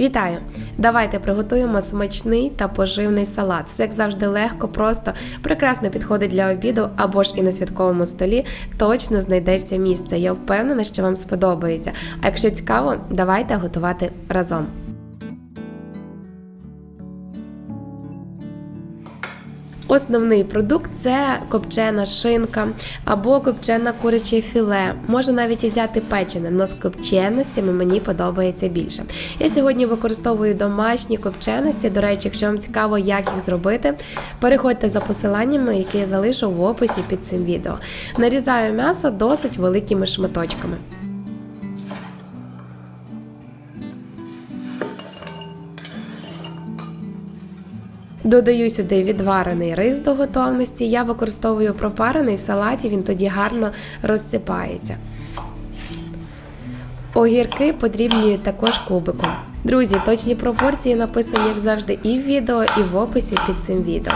Вітаю! Давайте приготуємо смачний та поживний салат. Все як завжди легко, просто прекрасно підходить для обіду або ж і на святковому столі. Точно знайдеться місце. Я впевнена, що вам сподобається. А якщо цікаво, давайте готувати разом. Основний продукт це копчена шинка або копчене куряче філе. Можна навіть і взяти печене, але з копченостями мені подобається більше. Я сьогодні використовую домашні копченості. До речі, якщо вам цікаво, як їх зробити, переходьте за посиланнями, які я залишу в описі під цим відео. Нарізаю м'ясо досить великими шматочками. Додаю сюди відварений рис до готовності. Я використовую пропарений в салаті, він тоді гарно розсипається. Огірки подрібнюю також кубиком. Друзі, точні пропорції написані, як завжди, і в відео, і в описі під цим відео.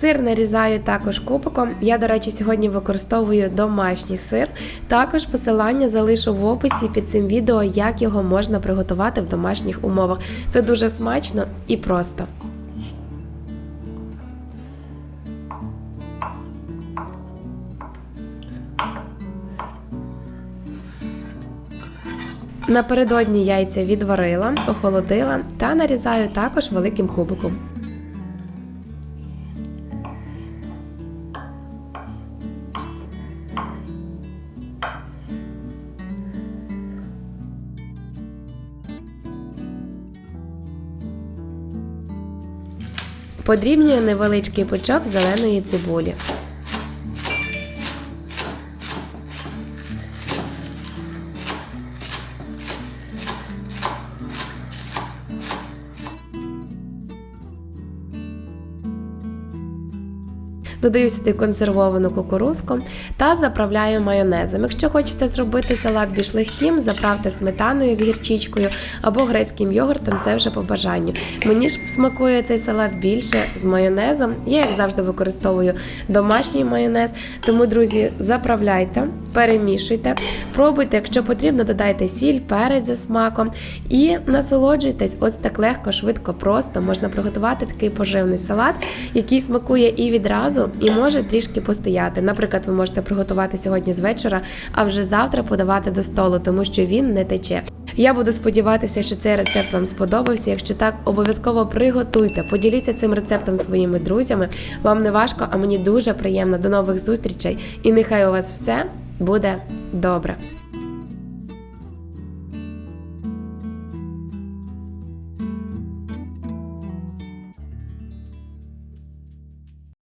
Сир нарізаю також кубиком. Я, до речі, сьогодні використовую домашній сир. Також посилання залишу в описі під цим відео, як його можна приготувати в домашніх умовах. Це дуже смачно і просто. Напередодні яйця відварила, охолодила та нарізаю також великим кубиком. Подрібнюю невеличкий пучок зеленої цибулі. Додаю сюди консервовану кукурузку та заправляю майонезом. Якщо хочете зробити салат більш легким, заправте сметаною з гірчичкою або грецьким йогуртом, це вже по бажанню. Мені ж смакує цей салат більше з майонезом. Я, як завжди, використовую домашній майонез. Тому, друзі, заправляйте, перемішуйте, пробуйте, якщо потрібно, додайте сіль, перець за смаком і насолоджуйтесь. Ось так легко, швидко, просто можна приготувати такий поживний салат, який смакує і відразу і може трішки постояти. Наприклад, ви можете приготувати сьогодні з вечора, а вже завтра подавати до столу, тому що він не тече. Я буду сподіватися, що цей рецепт вам сподобався. Якщо так, обов'язково приготуйте, поділіться цим рецептом своїми друзями. Вам не важко, а мені дуже приємно. До нових зустрічей, і нехай у вас все буде добре.